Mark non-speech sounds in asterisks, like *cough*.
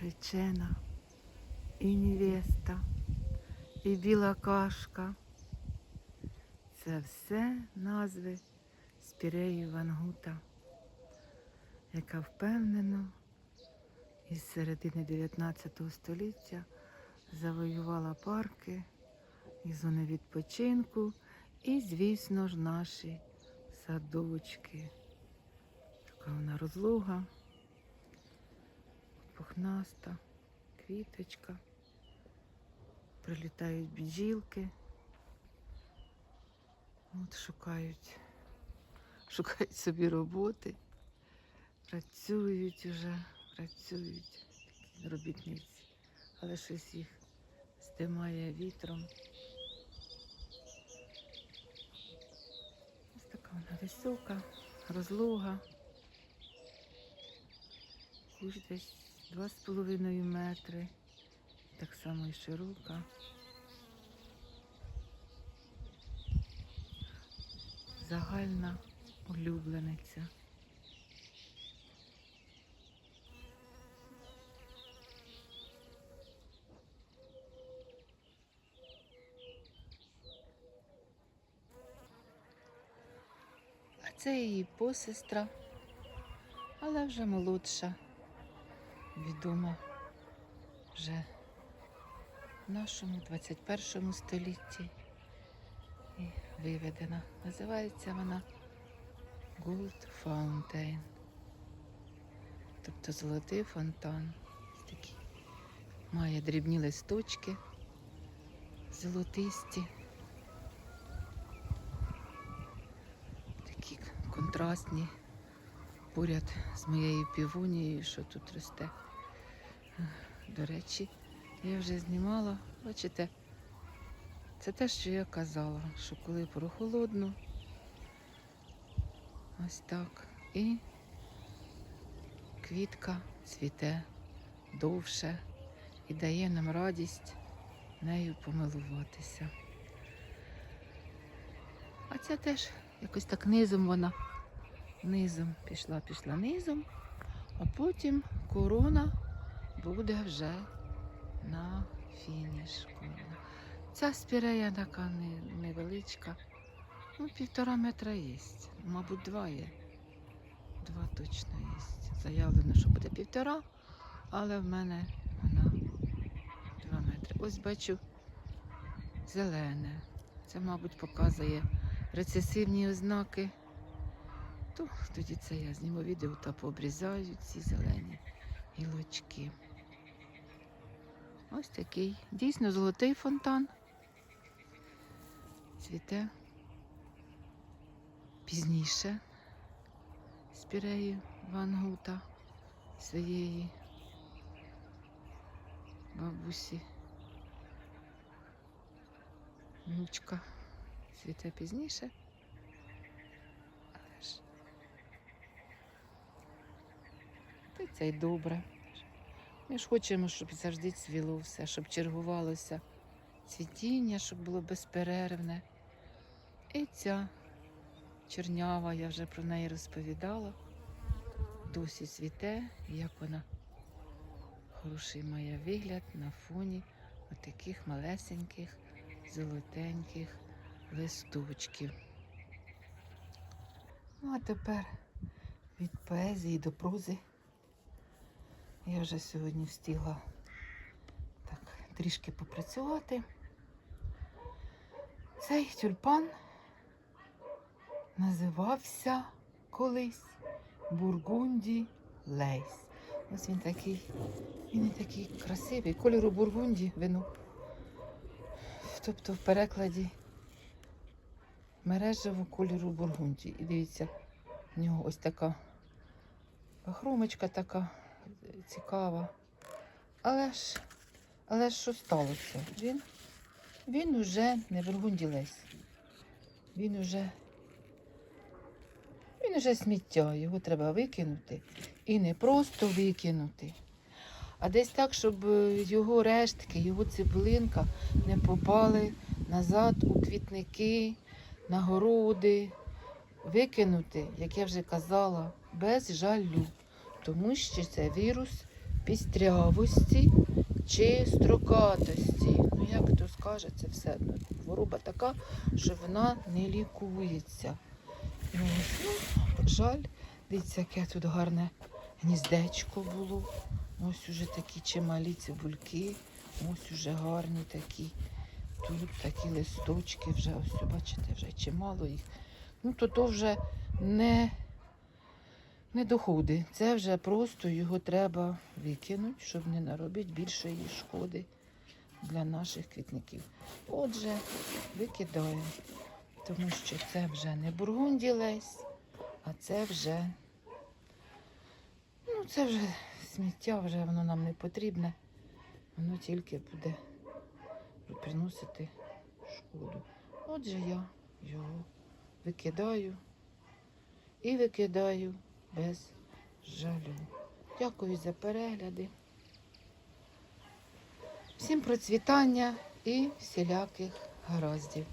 наречена, і невеста, і біла кашка. Це все назви Спіреї Вангута, яка впевнено із середини 19 століття завоювала парки і зони відпочинку, і, звісно ж, наші садочки. Така вона розлуга, пухнаста, квіточка. Прилітають бджілки. От шукають, *laughs* шукають собі роботи, працюють уже, працюють такі робітниці, але щось їх здимає вітром. Ось така вона висока, розлога. Куш десь два з половиною метри, так само і широка. Загальна улюблениця. А це її посестра, але вже молодша, відома вже в нашому 21 столітті і виведена. Називається вона Gold Fountain. Тобто золотий фонтан. Такі. Має дрібні листочки, золотисті. Такі контрастні поряд з моєю півонією, що тут росте. До речі, я вже знімала, бачите, це те, що я казала, що коли прохолодно, ось так, і квітка цвіте довше і дає нам радість нею помилуватися. А ця теж якось так низом вона низом пішла, пішла низом, а потім корона буде вже на фінішку. Ця спірея така невеличка. Ну, півтора метра є. Мабуть, два є. Два точно є. Заявлено, що буде півтора, але в мене вона два метри. Ось бачу зелене. Це, мабуть, показує рецесивні ознаки. То тоді це я зніму відео та пообрізаю ці зелені гілочки. Ось такий дійсно золотий фонтан. Цвіте пізніше спіреї Вангута своєї бабусі. Внучка цвіте пізніше. Але ж це й добре. Ми ж хочемо, щоб завжди цвіло все, щоб чергувалося цвітіння, щоб було безперервне. І ця чорнява, я вже про неї розповідала. Досі цвіте, як вона хороший має вигляд на фоні отаких малесеньких, золотеньких листочків. Ну, а тепер від поезії до прози. Я вже сьогодні встигла так трішки попрацювати. Цей тюльпан називався колись Бургунді Лейс. Ось він такий, він і такий красивий, кольору Бургунді вино. Тобто в перекладі мережево кольору Бургунді. І дивіться, в нього ось така хромочка така цікава. Але ж, але ж що сталося? Він, він уже не бургунділесь. Він уже, він уже сміття, його треба викинути. І не просто викинути, а десь так, щоб його рештки, його цибулинка не попали назад у квітники, на городи. Викинути, як я вже казала, без жалю тому що це вірус пістрявості чи строкатості. Ну, як хто скаже, це все одно. Хвороба така, що вона не лікується. Ну, ну, жаль, дивіться, яке тут гарне гніздечко було. Ось уже такі чималі цибульки, ось уже гарні такі. Тут такі листочки вже, ось бачите, вже чимало їх. Ну, то то вже не, не доходить. Це вже просто його треба викинути, щоб не наробити більшої шкоди для наших квітників. Отже, викидаємо, тому що це вже не бургунділесь, а це вже, ну, це вже сміття, вже воно нам не потрібне. Воно тільки буде приносити шкоду. Отже, я його викидаю і викидаю без жалю. Дякую за перегляди. Всім процвітання і всіляких гараздів.